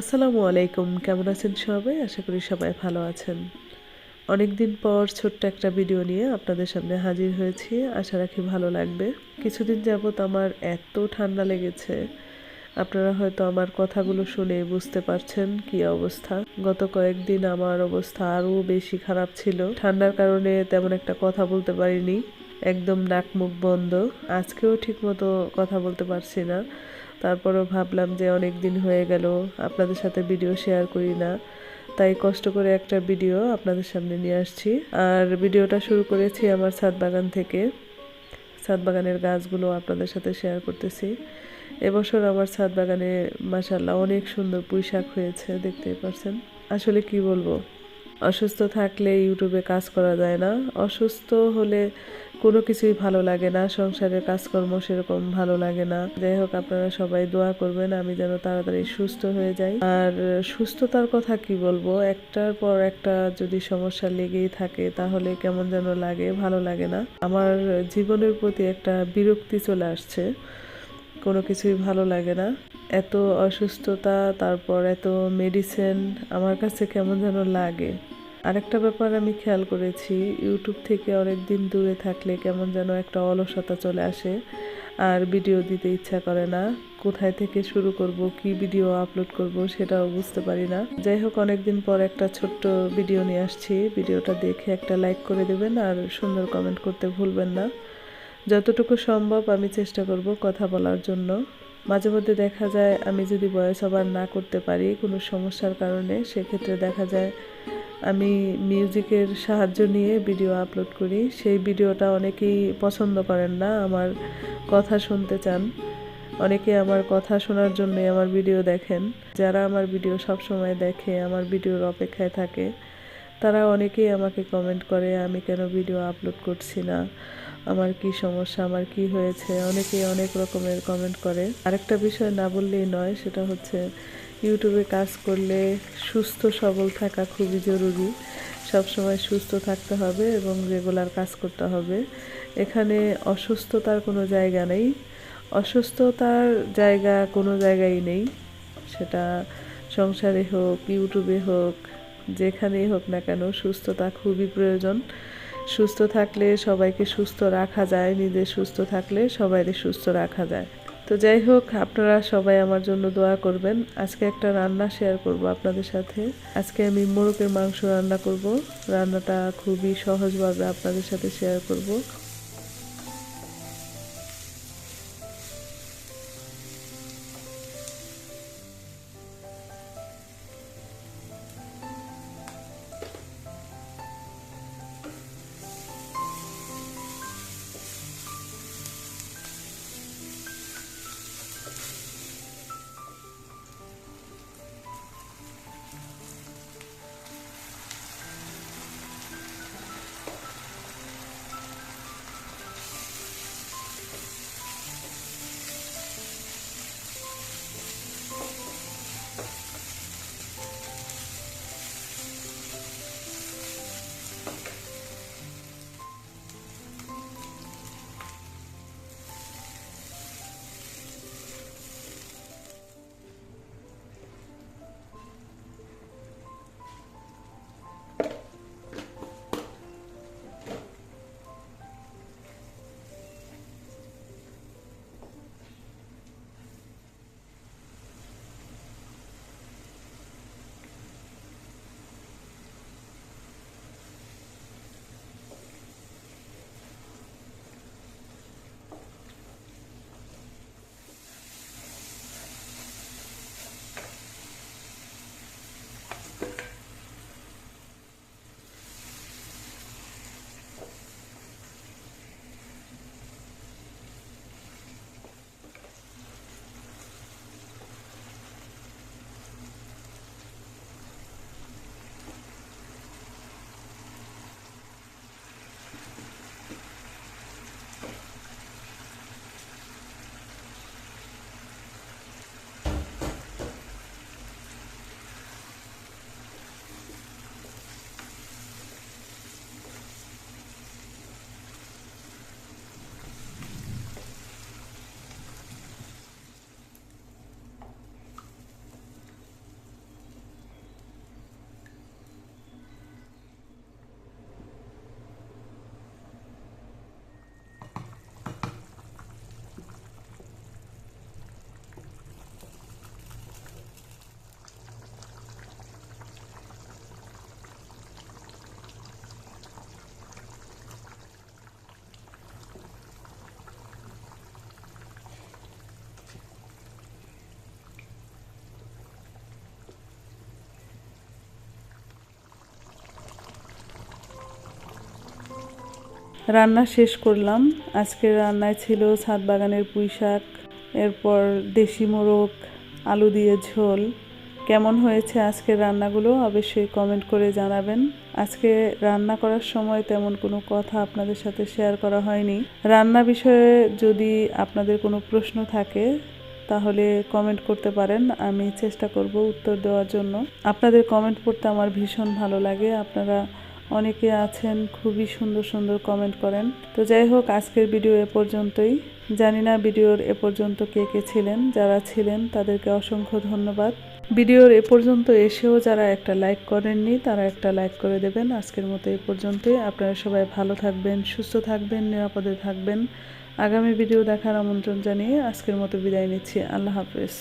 আসসালামু আলাইকুম, কেমন আছেন সবাই? আশা করি সবাই ভালো আছেন। অনেক দিন পর ছোট্ট একটা ভিডিও নিয়ে আপনাদের সামনে হাজির হয়েছি। আশা রাখি ভালো লাগবে। কিছুদিন যাবত আমার এত ঠান্ডা লেগেছে। আপনারা হয়তো আমার কথাগুলো শুনে বুঝতে পারছেন কি অবস্থা। গত কয়েকদিন আমার অবস্থা আরও বেশি খারাপ ছিল। ঠান্ডার কারণে তেমন একটা কথা বলতে পারিনি। একদম নাক মুখ বন্ধ। আজকেও ঠিক মতো কথা বলতে পারছি না। তারপরেও ভাবলাম যে অনেক দিন হয়ে গেল, আপনাদের সাথে ভিডিও শেয়ার করি না। তাই কষ্ট করে একটা ভিডিও আপনাদের সামনে নিয়ে আসছি। আর ভিডিওটা শুরু করেছি আমার ছাদ বাগান থেকে। ছাদ বাগানের গাছগুলো আপনাদের সাথে শেয়ার করতেছি। এবছর আমার ছাদ বাগানে মাসাল্লাহ অনেক সুন্দর পুঁই শাক হয়েছে দেখতে পারছেন। আসলে কি বলব? অসুস্থ থাকলে ইউটিউবে কাজ করা যায় না। অসুস্থ হলে কোনো কিছুই ভালো লাগে না। সংসারের কাজকর্ম সেরকম ভালো লাগে না। যাই হোক, আপনারা সবাই দোয়া করবেন, আমি যেন তাড়াতাড়ি সুস্থ হয়ে যাই। আর সুস্থতার কথা কি বলব? একটার পর একটা যদি সমস্যা লেগেই থাকে, তাহলে কেমন যেন লাগে, ভালো লাগে না। আমার জীবনের প্রতি একটা বিরক্তি চলে আসছে। কোনো কিছুই ভালো লাগে না। এত অসুস্থতা, তারপর এত মেডিসিন আমার কাছে কেমন যেন লাগে। আরেকটা ব্যাপার আমি খেয়াল করেছি ইউটিউব থেকে অনেক দিন দূরে থাকলে কেমন যেন একটা অলসতা চলে আসে, আর ভিডিও দিতে ইচ্ছা করে না। কোথায় থেকে শুরু করব, কি ভিডিও আপলোড করব সেটাও বুঝতে পারি না। যাই হোক, অনেকদিন পর একটা ছোট্ট ভিডিও নিয়ে আসছি। ভিডিওটা দেখে একটা লাইক করে দেবেন, আর সুন্দর কমেন্ট করতে ভুলবেন না। যতটুকু সম্ভব আমি চেষ্টা করব কথা বলার জন্য। মাঝে মধ্যে দেখা যায় আমি যদি বয়স ওভার না করতে পারি কোনো সমস্যার কারণে, সেক্ষেত্রে দেখা যায় আমি মিউজিকের সাহায্য নিয়ে ভিডিও আপলোড করি। সেই ভিডিওটা অনেকেই পছন্দ করেন না, আমার কথা শুনতে চান। অনেকে আমার কথা শোনার জন্য আমার ভিডিও দেখেন। যারা আমার ভিডিও সব সময় দেখে, আমার ভিডিওর অপেক্ষায় থাকে তারা অনেকেই আমাকে কমেন্ট করে, আমি কেন ভিডিও আপলোড করছি না? আমার কি সমস্যা? আমার কি হয়েছে? অনেকেই অনেক রকমের কমেন্ট করে। আরেকটা বিষয় না বললেই নয়, সেটা হচ্ছে ইউটিউবে কাজ করলে সুস্থ, সবল থাকা খুবই জরুরি। সব সময় সুস্থ থাকতে হবে এবং রেগুলার কাজ করতে হবে। এখানে অসুস্থতার কোনো জায়গা নেই। অসুস্থতার জায়গা কোনো জায়গায় নেই। সেটা সংসারে হোক ইউটিউবে হোক যেখানেই হোক না কেন, সুস্থতা খুবই প্রয়োজন। সুস্থ থাকলে সবাইকে সুস্থ রাখা যায়, নিজে সুস্থ থাকলে সবাইকে সুস্থ রাখা যায়। তো যাই হোক, আপনারা সবাই আমার জন্য দোয়া করবেন। আজকে একটা রান্না শেয়ার করব আপনাদের সাথে। আজকে আমি মোরগের মাংস রান্না করব। রান্নাটা খুবই সহজভাবে আপনাদের সাথে শেয়ার করব। রান্না শেষ করলাম। আজকের রান্নায় ছিল ছাদ বাগানের পুঁই শাক, এরপর দেশি মোরগ, আলু দিয়ে ঝোল। কেমন হয়েছে আজকের রান্নাগুলো অবশ্যই কমেন্ট করে জানাবেন। আজকে রান্না করার সময় তেমন কোনো কথা আপনাদের সাথে শেয়ার করা হয়নি। রান্না বিষয়ে যদি আপনাদের কোনো প্রশ্ন থাকে, তাহলে কমেন্ট করতে পারেন। আমি চেষ্টা করব উত্তর দেওয়ার জন্য। আপনাদের কমেন্ট পড়তে আমার ভীষণ ভালো লাগে। আপনারা অনেকে আছেন, খুবই সুন্দর সুন্দর কমেন্ট করেন। তো যাই হোক, আজকের ভিডিও এ পর্যন্তই। জানি না ভিডিওর এ পর্যন্ত কে কে ছিলেন, যারা ছিলেন, তাদেরকে অসংখ্য ধন্যবাদ। ভিডিওর এ পর্যন্ত এসেও যারা একটা লাইক করেননি, তারা একটা লাইক করে দেবেন। আজকের মতো এ পর্যন্তই। আপনারা সবাই ভালো থাকবেন, সুস্থ থাকবেন, নিরাপদে থাকবেন। আগামী ভিডিও দেখার আমন্ত্রণ জানিয়ে আজকের মতো বিদায় নিচ্ছি। আল্লাহ হাফেজ।